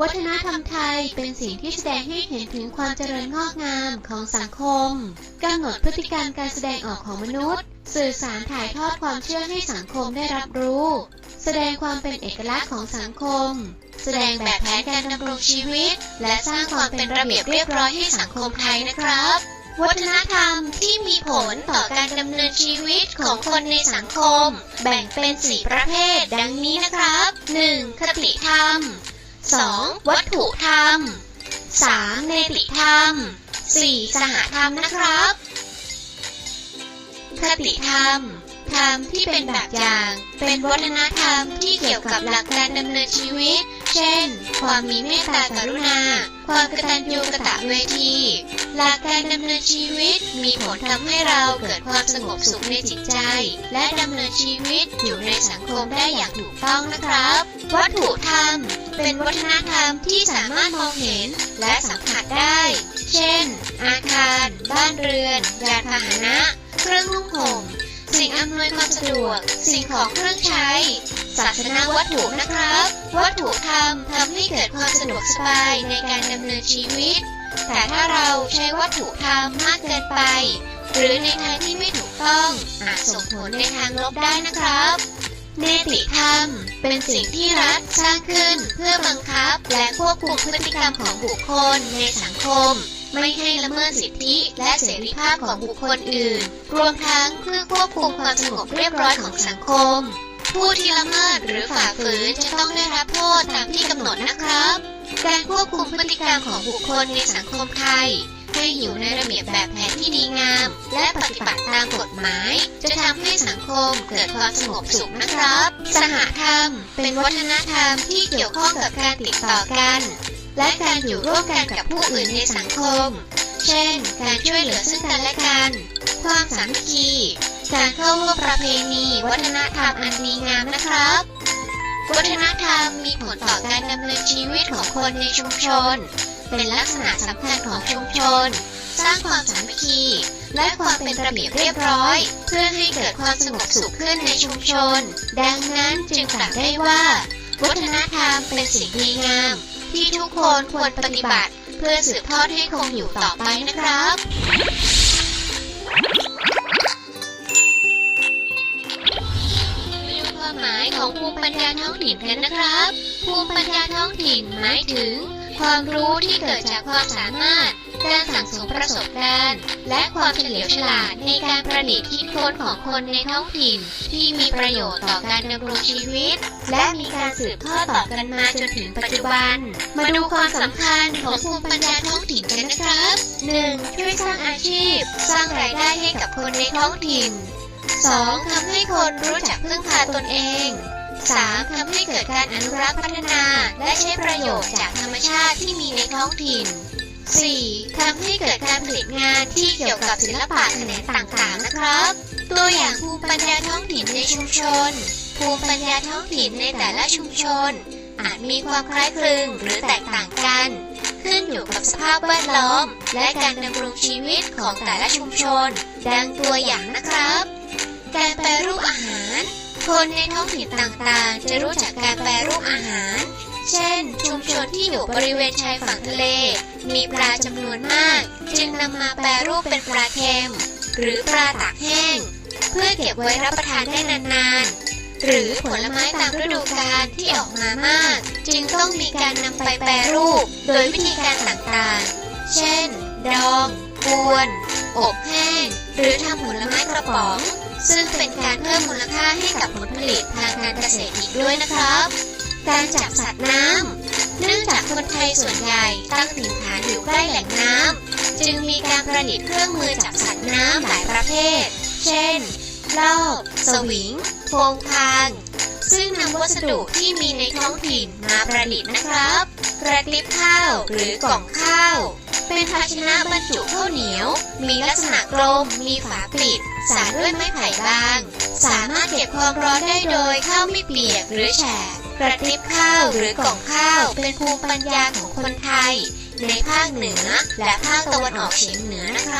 วัฒนธรรมไทยเป็นสิ่งที่แสดงให้เห็นถึงความเจริญงอกงามของสังคมกำหนดพฤติกรรมการแสดงออกของมนุษย์ สื่อสารถ่ายทอดความเชื่อให้สังคมได้รับรู้ แสดงความเป็นเอกลักษณ์ของสังคม แสดงแบบแผนการดำรงชีวิต และสร้างความเป็นระเบียบเรียบร้อยให้สังคมไทยนะครับ วัฒนธรรมที่มีผลต่อการดำเนินชีวิตของคนในสังคม แบ่งเป็นสี่ประเภท ดังนี้นะครับ 1. คติธรรม 2. วัตถุธรรม 3. เนติธรรม 4. สหธรรมนะครับ คติธรรม ธรรมที่เป็นแบบอย่าง เป็นวัฒนธรรมที่เกี่ยวกับหลักการดำเนินชีวิต เช่น ความมีเมตตากรุณา ความกตัญญูกตเวที หลักการดำเนินชีวิตมีผลทำให้เราเกิดความสงบสุขในจิตใจ และดำเนินชีวิตอยู่ในสังคมได้อย่างถูกต้องนะครับ วัตถุธรรม เป็นวัฒนธรรมที่สามารถมองเห็นและสัมผัสได้ เช่น อาคาร บ้านเรือน ยานพาหนะ เครื่องนุ่งห่ม สิ่งอำนวยความสะดวก สิ่งของเครื่องใช้ ศาสนาวัตถุนะครับ วัตถุธรรมทำให้เกิดความสะดวกสบายในการดำเนินชีวิต แต่ถ้าเราใช้วัตถุธรรมมากเกินไป หรือในทางที่ไม่ถูกต้องอาจส่งผลในทางลบได้นะครับเนติธรรม เป็นสิ่งที่รัฐสร้างขึ้นเพื่อบังคับและควบคุมพฤติกรรมของบุคคลในสังคม ไม่ให้ละเมิดสิทธิและเสรีภาพของบุคคลอื่น รวมทั้งเพื่อควบคุมความสงบเรียบร้อยของสังคม ผู้ที่ละเมิดหรือฝ่าฝืนจะต้องได้รับโทษตามที่กำหนดนะครับ การควบคุมพฤติกรรมของบุคคลในสังคมไทยให้อยู่ในระเบียบแบบแผนที่ดีงาม และปฏิบัติตามกฎหมาย จะทำให้สังคมเกิดความสงบสุขนะครับ สหธรรม เป็นวัฒนธรรมที่เกี่ยวข้องกับการติดต่อกัน และการอยู่ร่วมกันกับผู้อื่นในสังคม เช่น การช่วยเหลือซึ่งกันและกัน ความสามัคคี การเข้าร่วมประเพณี วัฒนธรรมอันดีงามนะครับ วัฒนธรรมมีผลต่อการดำเนินชีวิตของคนในชุมชน เป็นลักษณะสำคัญของชุมชน สร้างความสามัคคี และความเป็นระเบียบเรียบร้อย เพื่อให้เกิดความสงบสุขขึ้นในชุมชน ดังนั้นจึงกล่าวได้ว่า วัฒนธรรมเป็นสิ่งดีงาม ที่ทุกคนควรปฏิบัติ เพื่อสืบทอดให้คงอยู่ต่อไปนะครับมาดูความหมายของภูมิปัญญาท้องถิ่นกันนะครับ ภูมิปัญญาท้องถิ่นหมายถึง ความรู้ที่เกิดจากความสามารถ การสั่งสมประสบการณ์ และความเฉลียวฉลาดในการประดิษฐ์คิดค้นของคนในท้องถิ่น ที่มีประโยชน์ต่อการดำรงชีวิต และมีการสืบทอดต่อกันมาจนถึงปัจจุบัน มาดูความสำคัญของภูมิปัญญาท้องถิ่นกันนะครับ 1. ช่วยสร้างอาชีพ สร้างรายได้ให้กับคนในท้องถิ่น 2. ทำให้คนรู้จักพึ่งพาตนเอง 3. ทำให้เกิดการอนุรักษ์พัฒนา และใช้ประโยชน์จากธรรมชาติที่มีในท้องถิ่น 4. ทำให้เกิดการผลิตงานที่เกี่ยวกับศิลปะแขนงต่างๆนะครับ ตัวอย่างภูมิปัญญาท้องถิ่นในชุมชน ภูมิปัญญาท้องถิ่นในแต่ละชุมชน อาจมีความคล้ายคลึงหรือแตกต่างกัน ขึ้นอยู่กับสภาพแวดล้อม และการดำรงชีวิตของแต่ละชุมชน ดังตัวอย่างนะครับ การแปรรูปอาหาร คนในท้องถิ่นต่างๆ จะรู้จักการแปรรูปอาหาร เช่น ชุมชนที่อยู่บริเวณชายฝั่งทะเล มีปลาจำนวนมาก จึงนำมาแปรรูปเป็นปลาเค็ม หรือปลาตากแห้ง เพื่อเก็บไว้รับประทานได้นานๆ หรือผลไม้ตามฤดูกาลที่ออกมามาก จึงต้องมีการนำไปแปรรูปโดยวิธีการต่างๆ เช่น ดองกวนอบแห้ง หรือทำผลไม้กระป๋อง ซึ่งเป็นการเพิ่มมูลค่าให้กับผลผลิตทางการเกษตรอีกด้วยนะครับ การจับสัตว์น้ำ เนื่องจากคนไทยส่วนใหญ่ตั้งถิ่นฐานอยู่ใกล้แหล่งน้ำ จึงมีการประดิษฐ์เครื่องมือจับสัตว์น้ำหลายประเภท เช่นลอบ สวิง โพงพาง ซึ่งนำวัสดุที่มีในท้องถิ่นมาประดิษฐ์นะครับ กระติบข้าวหรือกล่องข้าว เป็นภาชนะบรรจุข้าวเหนียว มีลักษณะกลม มีฝาปิด สานด้วยไม้ไผ่บาง ความร้อนได้โดยข้าวไม่เปียกหรือแฉะกระติบข้าวหรือกล่องข้าวเป็นภูมิปัญญาของคนไทย ในภาคเหนือและภาคตะวันออกเฉียงเหนือนะคะ